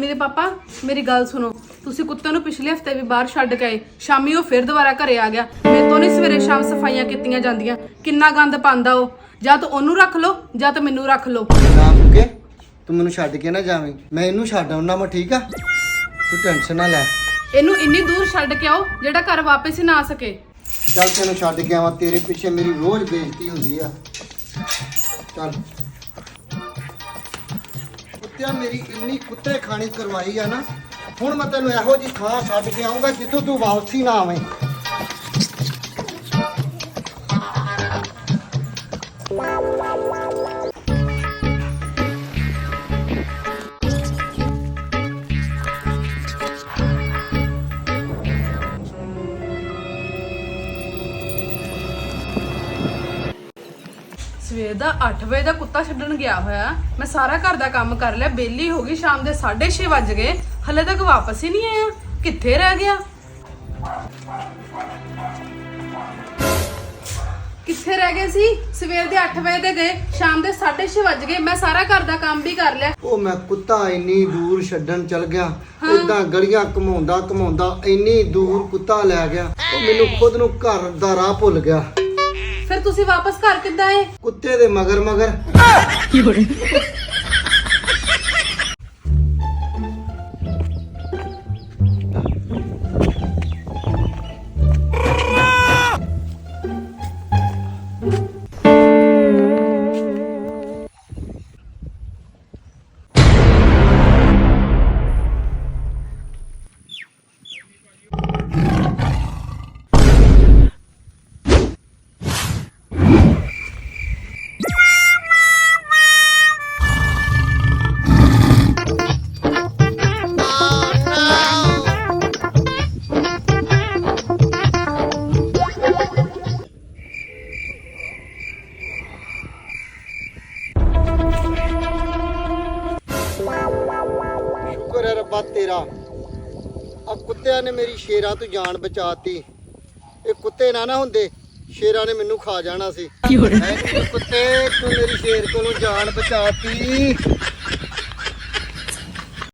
ਮੁੰਨੀ ਦੇ ਪਾਪਾ ਮੇਰੀ ਗੱਲ ਸੁਣੋ। ਤੁਸੀਂ ਕੁੱਤੇ ਨੂੰ ਪਿਛਲੇ ਹਫ਼ਤੇ ਵੀ ਬਾਹਰ ਛੱਡ ਕੇ ਆਏ ਸ਼ਾਮੀ ਉਹ ਫਿਰ ਦੁਬਾਰਾ ਘਰੇ ਆ ਗਿਆ। ਮੇਰੇ ਤੋਂ ਨਹੀਂ ਸਵੇਰੇ ਸ਼ਾਮ ਸਫਾਈਆਂ ਕੀਤੀਆਂ ਜਾਂਦੀਆਂ। ਕਿੰਨਾ ਗੰਦ ਪਾਉਂਦਾ ਉਹ। ਜਾਂ ਤਾਂ ਉਹਨੂੰ ਰੱਖ ਲਓ ਜਾਂ ਤਾਂ ਮੈਨੂੰ ਰੱਖ ਲਓ। ਨਾ ਮੁਕੇ ਤੂੰ ਮੈਨੂੰ ਛੱਡ ਕੇ ਨਾ ਜਾਵੀਂ। ਮੈਂ ਇਹਨੂੰ ਛੱਡ ਆਉਣਾ ਮੈਂ ਠੀਕ ਆ? ਤੂੰ ਟੈਨਸ਼ਨ ਨਾ ਲੈ। ਇਹਨੂੰ ਇੰਨੀ ਦੂਰ ਛੱਡ ਕੇ ਆਓ ਜਿਹੜਾ ਘਰ ਵਾਪਸ ਹੀ ਨਾ ਆ ਸਕੇ। ਚੱਲ ਤੈਨੂੰ ਛੱਡ ਕੇ ਆਵਾਂ ਤੇਰੇ ਪਿੱਛੇ ਮੇਰੀ ਰੋਜ਼ ਬੇਇੱਜ਼ਤੀ ਹੁੰਦੀ ਆ। ਚੱਲ। ਕੁੱਤਿਆ ਮੇਰੀ ਇੰਨੀ ਕੁੱਤੇ ਖਾਣੀ ਕਰਵਾਈ ਆ ਨਾ, ਹੁਣ ਮੈਂ ਤੈਨੂੰ ਇਹੋ ਜੀ ਥਾਂ ਛੱਡ ਕੇ ਆਉਂਗਾ ਜਿੱਥੋਂ ਤੂੰ ਵਾਪਸੀ ਨਾ ਆਵੇਂ। ਸਵੇਰ ਦਾ 8 ਵਜੇ ਦਾ ਕੁੱਤਾ ਛੱਡਣ ਗਿਆ ਹੋਇਆ। ਮੈਂ ਸਾਰਾ ਘਰ ਦਾ ਕੰਮ ਕਰ ਲਿਆ ਬੇਲੀ ਹੋ ਗਈ ਸ਼ਾਮ ਦੇ 6:30 ਵੱਜ ਗਏ। ਹਲੇ ਤੱਕ ਵਾਪਸ ਹੀ ਨਹੀਂ ਆਇਆ। ਕਿੱਥੇ ਰਹਿ ਗਿਆ? ਕਿੱਥੇ ਰਹਿ ਗਏ ਸੀ? ਸਵੇਰ ਦੇ 8 ਵਜੇ ਦੇ ਗਏ ਸ਼ਾਮ ਦੇ 6:30 ਵੱਜ ਗਏ। ਮੈਂ ਸਾਰਾ ਘਰ ਦਾ ਕੰਮ ਵੀ ਕਰ ਲਿਆ। ਉਹ ਮੈਂ ਕੁੱਤਾ ਇੰਨੀ ਦੂਰ ਛੱਡਣ ਚਲ ਗਿਆ। ਇਦਾਂ ਗਲੀਆਂ ਘਮਾਉਂਦਾ ਘਮਾਉਂਦਾ ਇੰਨੀ ਦੂਰ ਕੁੱਤਾ ਲੈ ਗਿਆ। ਉਹ ਮੈਨੂੰ ਖੁਦ ਨੂੰ ਘਰ ਦਾ ਰਾਹ ਭੁੱਲ ਗਿਆ। ਫਿਰ ਤੁਸੀਂ ਵਾਪਸ ਘਰ ਕਿੱਦਾਂ ਆਏ? ਕੁੱਤੇ ਦੇ ਮਗਰ ਮਗਰ। ਸ਼ੁਕਰ ਹੈ ਰੱਬਾ ਤੇਰਾ। ਆ ਕੁੱਤਿਆਂ ਨੇ ਮੇਰੀ ਸ਼ੇਰਾਂ ਤੋਂ ਜਾਨ ਬਚਾਤੀ। ਇਹ ਕੁੱਤੇ ਨਾ ਨਾ ਹੁੰਦੇ ਸ਼ੇਰਾਂ ਨੇ ਮੈਨੂੰ ਖਾ ਜਾਣਾ ਸੀ। ਐ ਕੁੱਤੇ ਤੂੰ ਮੇਰੀ ਸ਼ੇਰ ਕੋਲੋਂ ਜਾਨ ਬਚਾਤੀ।